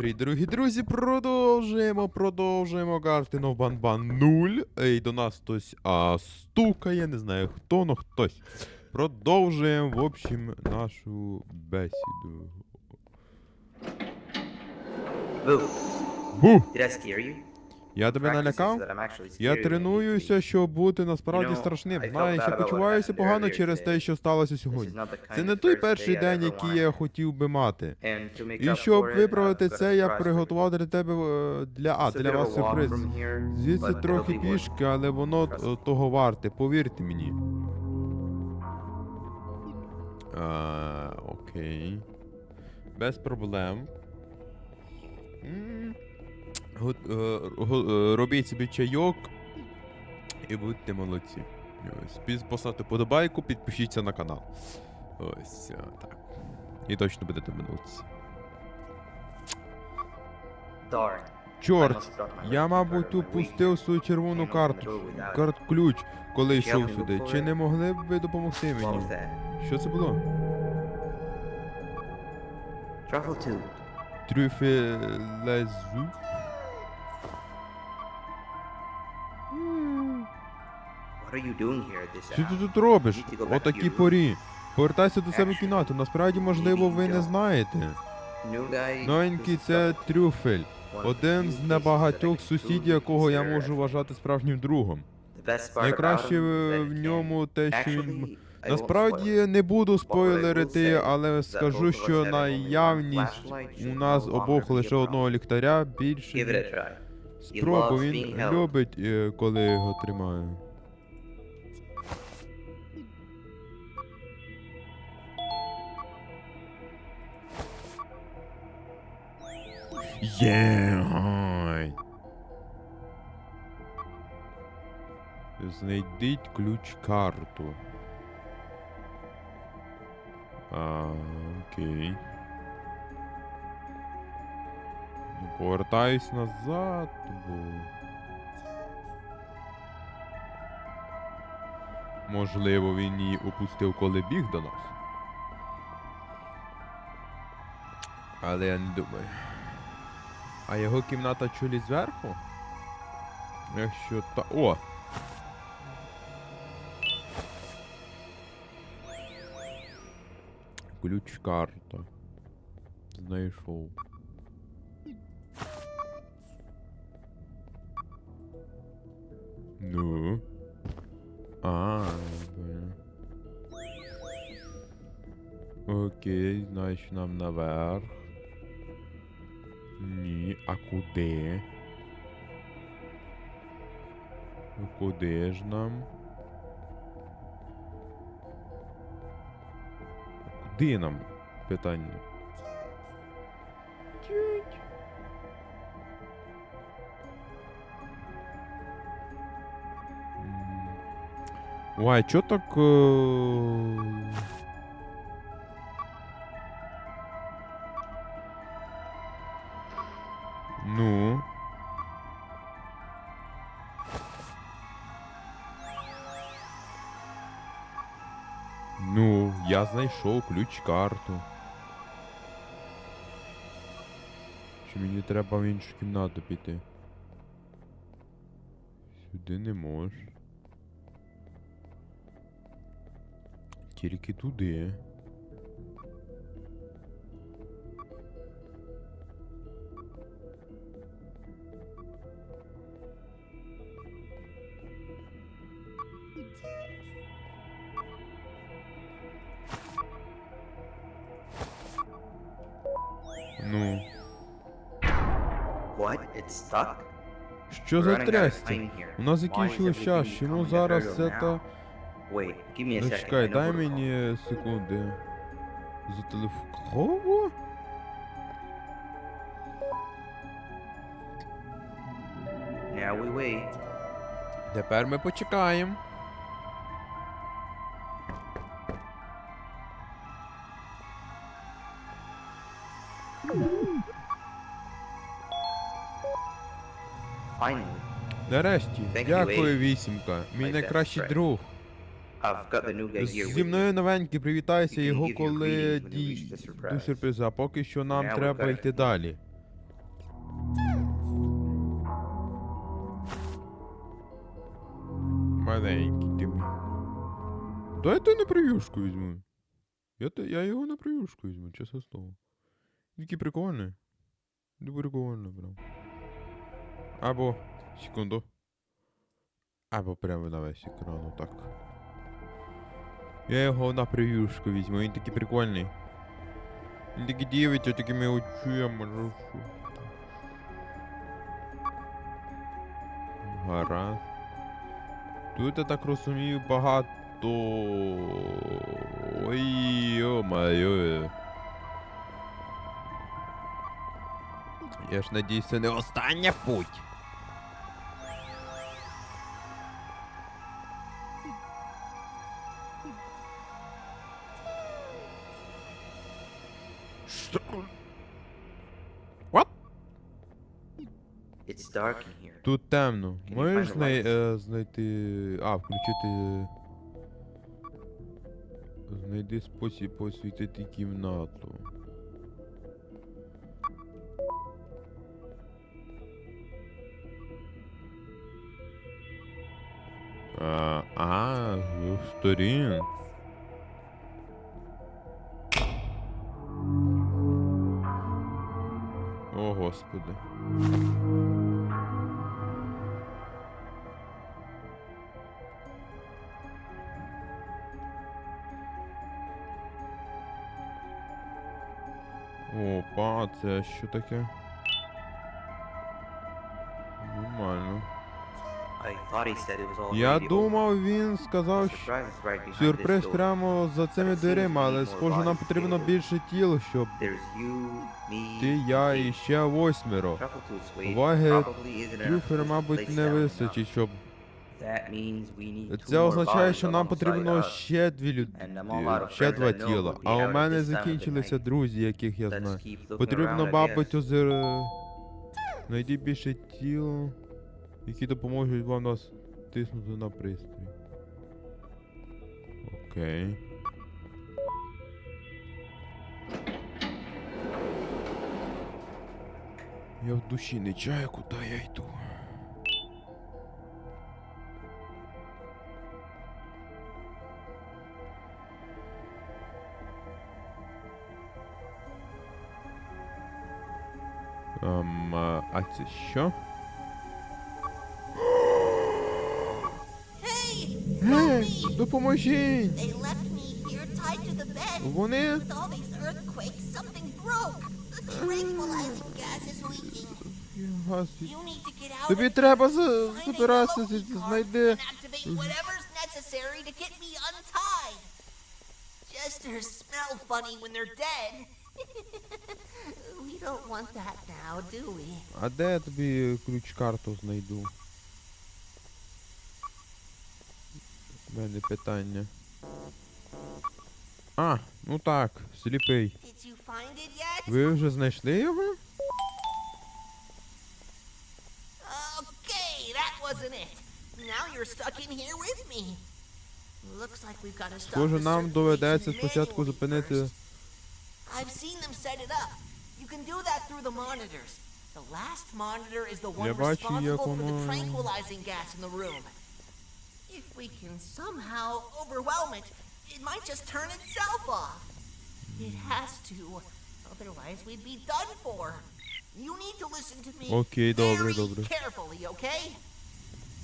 привіт, дорогі друзі! Продовжуємо, продовжуємо картину Банбан 0. І до нас хтось а, стукає, не знаю хто, но хтось. Продовжуємо, в общем, нашу бесіду. Бу! did I scare you? Я тебе налякав? Я тренуюся, щоб бути насправді страшним. Знаєш, я почуваюся погано через те, що сталося сьогодні. Це не той перший день, який я хотів би мати. І щоб виправити це, я приготував для тебе е, для а, для вас сюрприз. Звідси трохи пішки, але воно е, того варте, повірте мені. А, окей. Без проблем. Е, е, Робіть собі чайок і будьте молодці. Ось, Поставте подобайку, підпишіться на канал. Ось е, так. І точно будете. Darn. Чорт, я, мабуть, упустив свою червону карту. Карт ключ, коли йшов сюди. Чи не могли б ви допомогти мені? Що це було? Truffle 2. Трюфелезу? Що ти тут робиш? Need to go back О to такій your порі. Повертайся до себе в кімнату. Насправді, можливо, ви не знаєте. Новенький це трюфель. Один з небагатьох сусідів, якого я можу вважати справжнім другом. Найкраще в ньому те, що він. Насправді не буду спойлерити, але скажу, що наявність у нас обох лише одного ліхтаря більше. a try. Спробу він любить, е, коли його тримаю. Єгай. Знайдіть ключ-карту. А, окей. Повертаюсь назад, бо. Можливо, він її опустив, коли біг до нас. Але я не думаю. А його кімната чулі зверху? Якщо та. О! Ключ карта. Знайшов. Ну. А, я понял. Окей, значить нам наверх. А куди? Куди ж нам? Куди нам? Питання. Ой, чо так. Ну. Ну, я знайшов ключ-карту. Чи мені треба в іншу кімнату піти? Сюди не можеш. Тільки туди. Що за here. У нас закінчилось час, чому зараз це та. Wait, give me a Ну second. чекай, I know дай мені секунди. За телефон. Кого? Now we wait. Тепер ми почекаємо. Finally. Нарешті, Thank дякую, Abe. вісімка. Мій My найкращий друг. Зі мною me. новенький, привітайся його, коли greetings до сюрприза. Поки що нам Now треба йти it. далі. Маленький ти мій. Дай я тебе на прив'юшку візьму. Я, те- я його на прив'юшку візьму, чесно слово. Він прикольний. Дуже прикольно, прям. Або, секунду. Або прямо на весь екран, отак. Я його на прев'юшку візьму, він такий прикольний. Він такий дивиться такими очима. ну. Гаразд. Тут, я так розумію, багато. Ой, йо-моє. Я ж надіюсь, це не остання путь. Тут темно. Можеш знай... е, знайти. А, включити. Знайди спосіб освітити кімнату. А, а, з двох сторін. О, господи. Це що таке? Нормально. Я думав, він сказав, що сюрприз прямо за цими дверима, але схоже, нам потрібно більше тіл, щоб ти, я і ще восьмеро. Уваги to мабуть, не вистачить, щоб. Це означає, що нам потрібно ще дві люди. Of Ще два тіла. А у мене закінчилися друзі, яких я знаю. Потрібно, мабуть, guess. озер... Знайди більше тіл, які допоможуть вам нас тиснути на пристрій. Окей. Я в душі не чаю, куди я йду. Ем, а, а це що? Hey! Гей, допоможіть! They left me here tied to the bed. Вони With all these earthquakes, something broke. The tranquilizing gas is leaking. Газ You need to get out Тобі and треба за- find a забиратися, yellow звідси, key card знайди. and activate whatever's necessary to get me untied. Jesters smell funny when they're dead. we don't want that now, do we? А де я тобі ключ-карту знайду? У мене питання. А, ну так, сліпий. Did you find it yet? Ви вже знайшли його? Okay, that wasn't it. Now you're stuck in here with me. Looks like we've got to stop Схоже, the нам доведеться circulation спочатку manually зупинити. first. I've seen them set it up. You can do that through the monitors. The last monitor is the one responsible for the tranquilizing gas in the room. If we can somehow overwhelm it, it might just turn itself off. It has to, otherwise we'd be done for. You need to listen to me okay, very dobre, carefully, okay?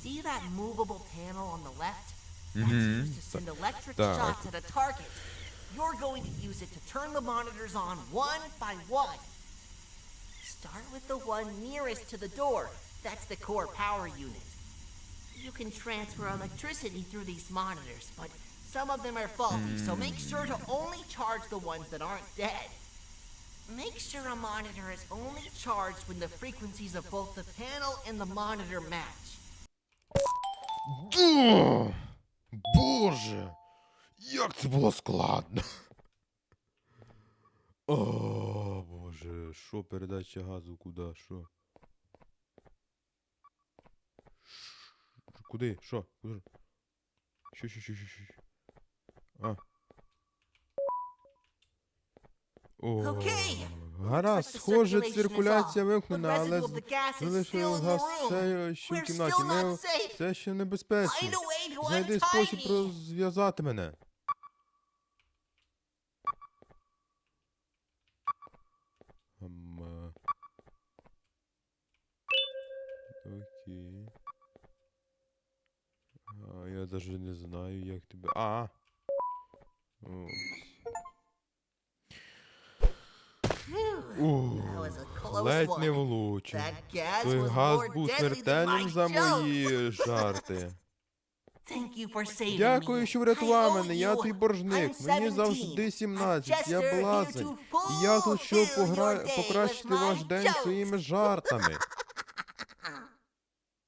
See that movable panel on the left? Mm -hmm. used to send electric shots at a target. You're going to use it to turn the monitors on one by one. Start with the one nearest to the door. That's the core power unit. You can transfer electricity through these monitors, but some of them are faulty, so make sure to only charge the ones that aren't dead. Make sure a monitor is only charged when the frequencies of both the panel and the monitor match. Да! Боже! Як це було складно. О, боже, що передача газу, куди, що? Куди? Що? Куди? Що, що, що, що, що? А. О. Гаразд, схоже, циркуляція вимкнена, але залишив газ все ще в кімнаті. Ми все ще небезпечно. Знайди спосіб розв'язати мене. Окей. А, я даже не знаю, як тебе. А! Ось. Ледь не влучив. Той газ був смертельним за мої жарти. Дякую, що врятував мене. Я твій боржник. Мені завжди 17. Я блазень. Я тут, щоб покращити ваш день своїми жартами.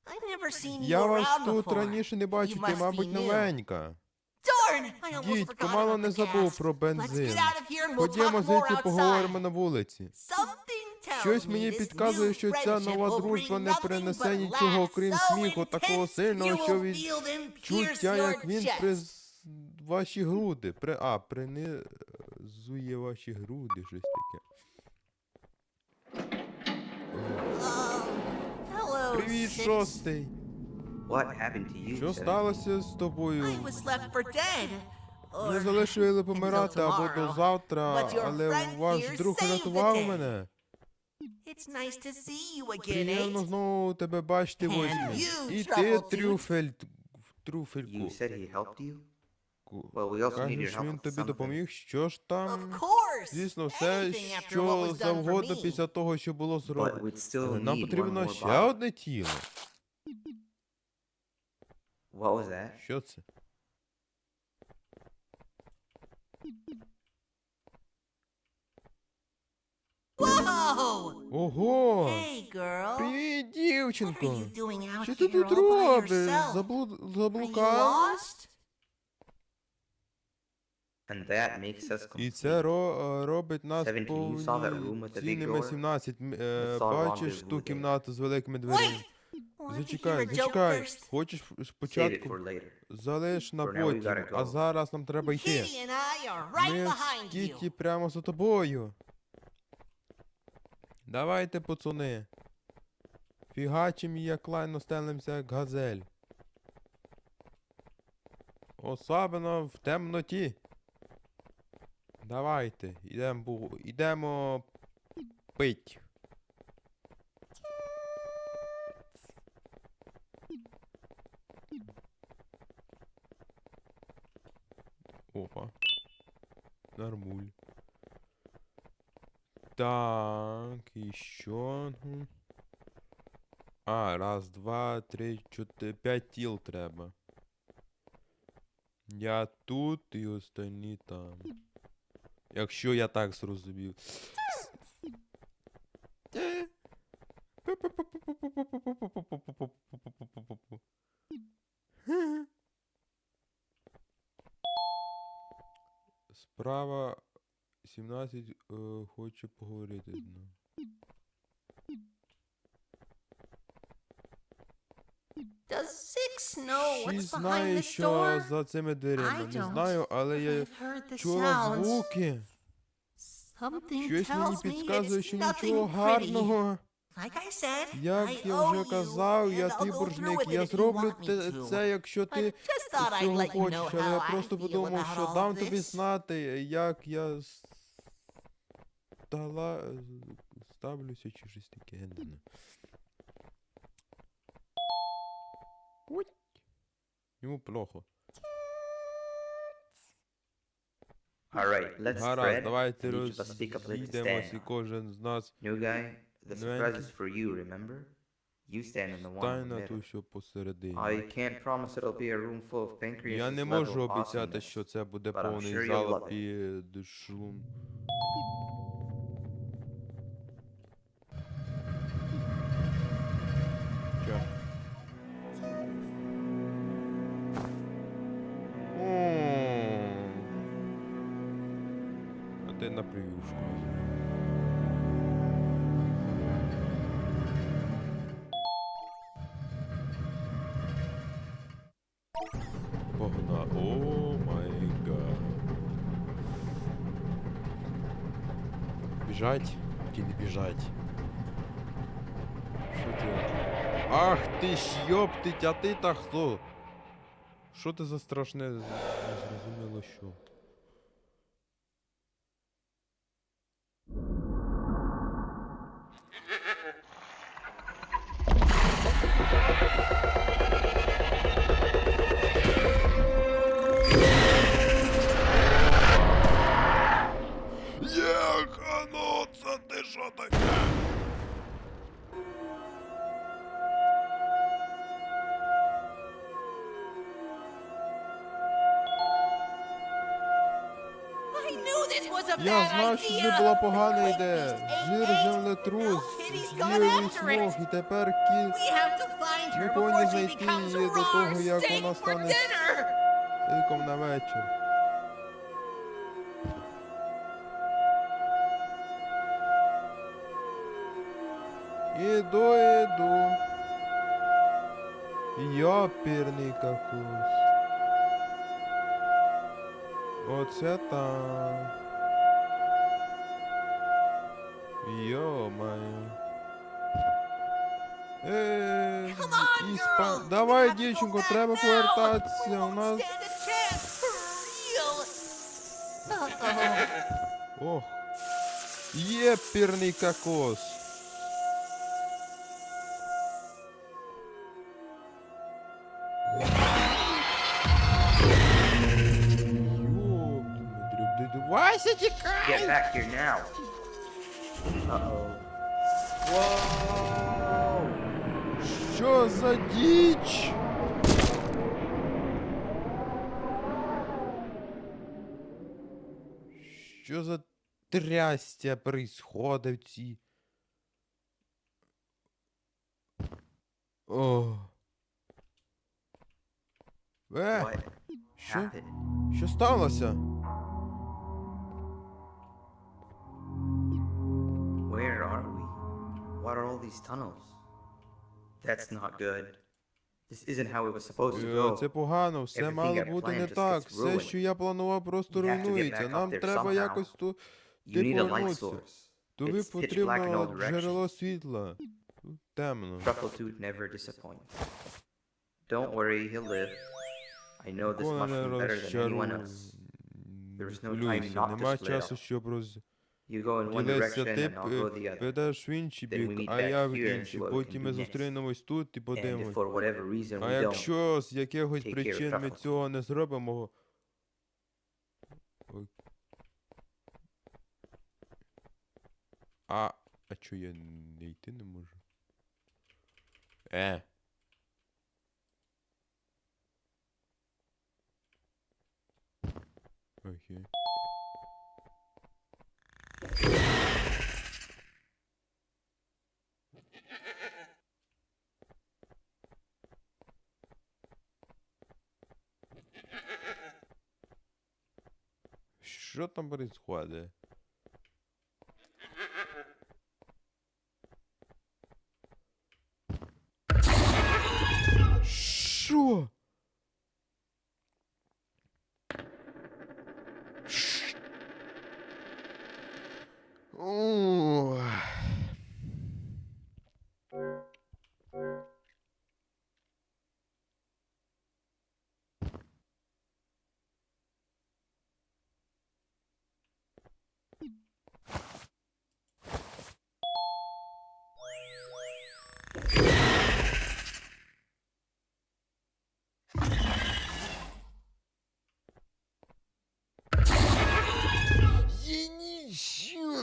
I've never seen you Я вас тут раніше не бачив, You ти, мабуть, новенька. Дідько, мало не забув про бензин. Ходімо звідси поговоримо на вулиці. Щось мені підказує, що ця нова дружба не принесе нічого, окрім сміху, такого сильного, що will від feel them pierce чуття, як він приз ваші груди. При... А, принизує ваші груди, щось таке. Oh, Привіт, шостий. Що сталося з тобою? was left for dead. Ми залишили помирати або до завтра, але ваш друг day. мене. To you again, Приємно знову тебе бачити, And І ти, Trouble трюфельку. said he helped you? Ку- Well, we also need your Кажеш, він тобі допоміг? Що ж там? Звісно, все, що was done for завгодно після того, що було зроблено. Але нам потрібно ще одне тіло. What was that? Що це? Whoa! Ого! Hey, girl. Привіт, What are you doing out Що ти here тут all by робиш? yourself? Заблу... Are you Заблукав? lost? And that makes us І complete. це ро... е, робить нас 17, you saw that room with the big повноцінними door? 17. М, е, You saw Бачиш rendezvous ту there. кімнату з великими дверима? Wait! Зачекай, зачекай. Хочеш спочатку? Залиш на потім, а зараз нам треба йти. Kitty and I are right Ми з behind Кіті прямо за тобою. Давайте, пацани. Фігачим і як лайно стелимося, як газель. Особливо в темноті. Давайте, ідемо, ідемо пить. Так, еще. ну. А, раз, два, три, чотири, п'ять тіл треба. Я тут і останні там. Якщо я так зрозумів. Справа 17 е, хоче поговорити з ним. Does Six know Чи what's behind знає, this що door? за цими дверима? I Не don't, знаю, але я I've heard the чула sounds. звуки. Something Щось мені tells me підказує, it's що nothing нічого pretty. гарного. Like I said, I Як я owe вже you, казав, я and I'll твій go боржник. with Я it if you зроблю want me те- to. це, якщо I ти just thought I'd цього let you know хочеш, але я how I просто feel подумав, about що all дам тобі this. знати, як я стала... ставлюся чи щось таке. я не знаю. Ой. Йому плохо. Alright, let's Гаразд, давайте розійдемось і кожен з нас New guy, the surprise is for you, remember? You stand in the one на ту, що посередині. I can't promise it'll be a room full of pancreas. Я не можу обіцяти, що це буде повний залп і дешум. Біжать. Ті не біжать. Що? Ах ти ж йоптить, а ти та хто? Що ти за страшне з- что. що? Що таке? I knew this was a Я bad знав, що idea. це була погана ідея. Жир землетрус, з'їли смог, і тепер кіт We have to find Ми повинні знайти її до того, як вона стане стейком на вечір. Іду, іду. Йопірний какус. Оце так. Йо-моє. Е, іспа... Давай, дівчинко, треба now. повертатися. У нас. Ох. Єпірний кокос. Ёб Вася, тікай! Get back here now. Uh-oh. Whoa! Що за діч? Що за трястя происходить в цій... О. Е, What що? happened? Що сталося? What are all these tunnels? That's not good. This isn't how it was supposed to Е, go. Це погано, все Everything мало I бути planned не just так. gets Все, ruined. що я планував, просто We have to get руйнується. back up Нам there треба somehow. якось ту. You need a light повернуться. source. Тобі It's pitch black in потрібно all directions. джерело світла. Тут Темно. Truffletooth never disappoints. Don't worry, he'll live. I know this Ніколи не mushroom better than anyone else. Не There's no time not to нема split часу, up. щоб. You go in one direction Ти and I'll go the other. підеш в інший Then we бік, meet а back я в інший. Потім ми зустрінемось тут і подивимось. for whatever reason А we don't, якщо з якихось take care of причин ми цього не зробимо. А. А чо я не йти не можу? Е. Окей. Що там происходит?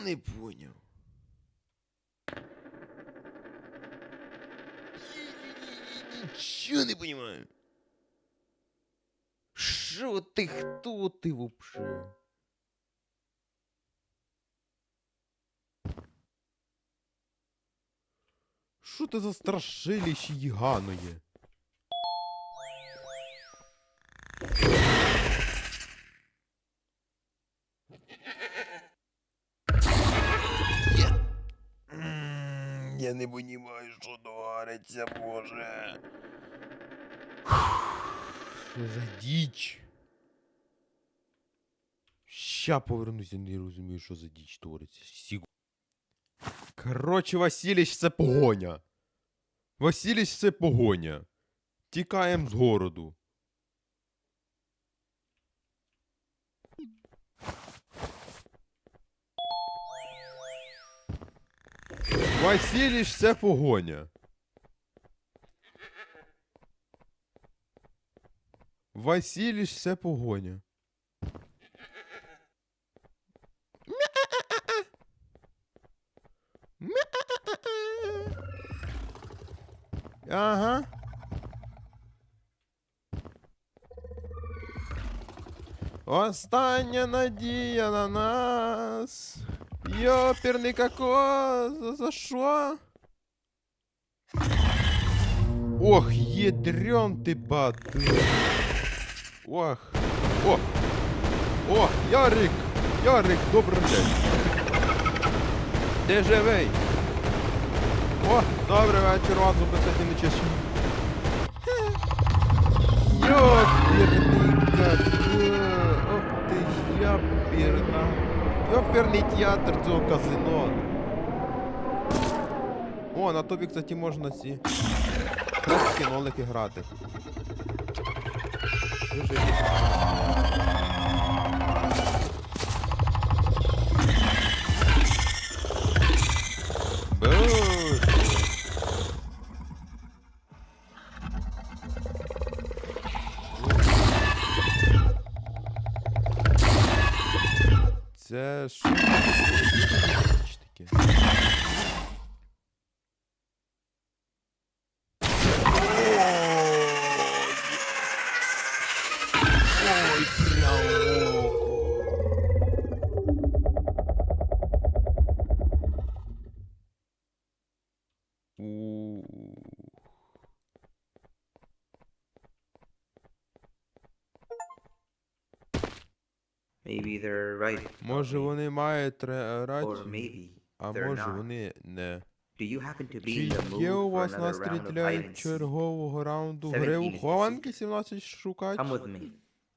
Не поняв. Я нічого не понимаю. Що ти, хто ти вообще? Що ти за страшилище їганоє? Я не понімаю, що твориться, боже. Що за діч? Ща повернуся, не розумію, що за діч твориться. Сігу. Коротше, Василіч це погоня. Василіч це погоня. Тікаємо з городу. Василіч це погоня. Василіч це погоня. Ага. Остання надія на нас. Йоперний кокос, за- за що? Ох, ядрен ти бати. Ох. О! О, Ярик! Ярик, добрий день. Ти живий? О, добрий вечір, вас записати не чесно. Йоперний кака. Ох ти ж яперна. Йоперний театр цього казино. О, на тобі, кстати, можна ці кінолики грати. Дуже Може вони мають ре- рацію, а може вони не. Чи є у вас настрій для чергового раунду гри у хованки 17 шукач?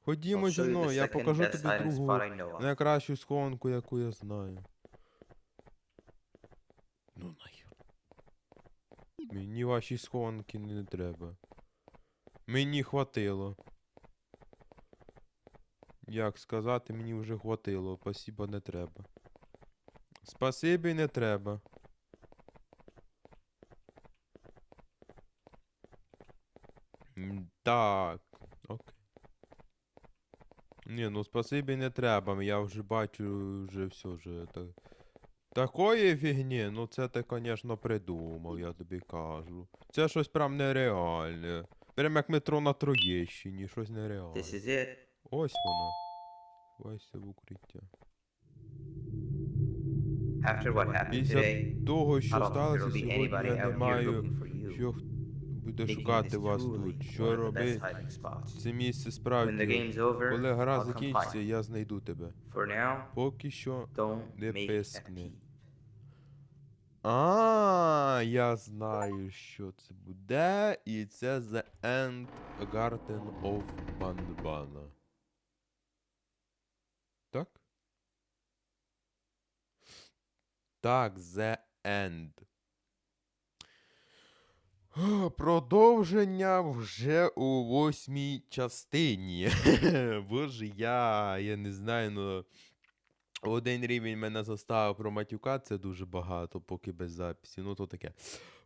Ходімо зі мною, я покажу тобі другу найкращу схованку, яку я знаю. Ну нахер. Мені ваші схованки не треба. Мені хватило. Як сказати, мені вже хватило. Спасибо, не треба. Спасибі, не треба. Так. Окей. Ні, ну спасибі не треба. Я вже бачу, вже все вже так. Такої фігні, ну це ти, звісно, придумав, я тобі кажу. Це щось прям нереальне. Прям як метро на Троєщині, щось нереальне. This is it. Ось воно. Ховайся в укриття. Після того, що сталося сьогодні, я не маю, що буде шукати вас тут. Що робити? Це місце справді. Коли гра закінчиться, я знайду тебе. Поки що Не пискни. А, я знаю, що це буде, і це The End Garden of Banbana. Так? Так, The End. Продовження вже у восьмій частині. Боже, я, я не знаю, ну. Один рівень мене заставив проматюкатися дуже багато, поки без записі. Ну то таке.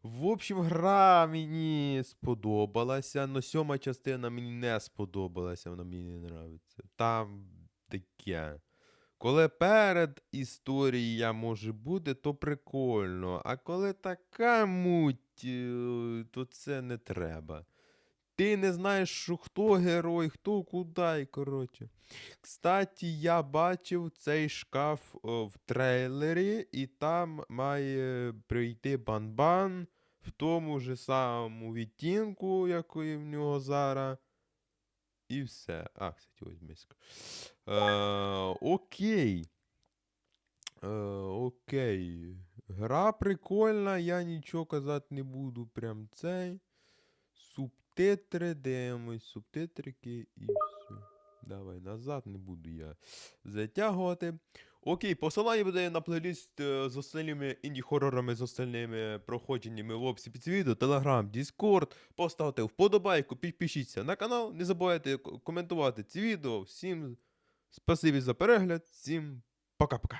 В общем, гра мені сподобалася, але сьома частина мені не сподобалася, вона мені не нравиться. Там таке. Коли перед історією може буде, то прикольно. А коли така муть, е, то це не треба. Ти не знаєш, що хто герой, хто куди, і коротше. Кстати, я бачив цей шкаф в трейлері, і там має прийти банбан в тому ж самому відтінку, який в нього зараз. І все. А, кстати, ось миска. Е, окей. Е, окей. Гра прикольна, я нічого казати не буду. Прям цей. Субтитри дивимось, субтитрики і все. Давай назад не буду я затягувати. Окей, посилання буде на плейліст е, з остальними інді-хорорами, з остальними проходженнями в описі під відео, Телеграм, Діскорд. Поставте вподобайку, підпишіться на канал. Не забувайте коментувати ці відео. Всім спасибі за перегляд, всім пока-пока.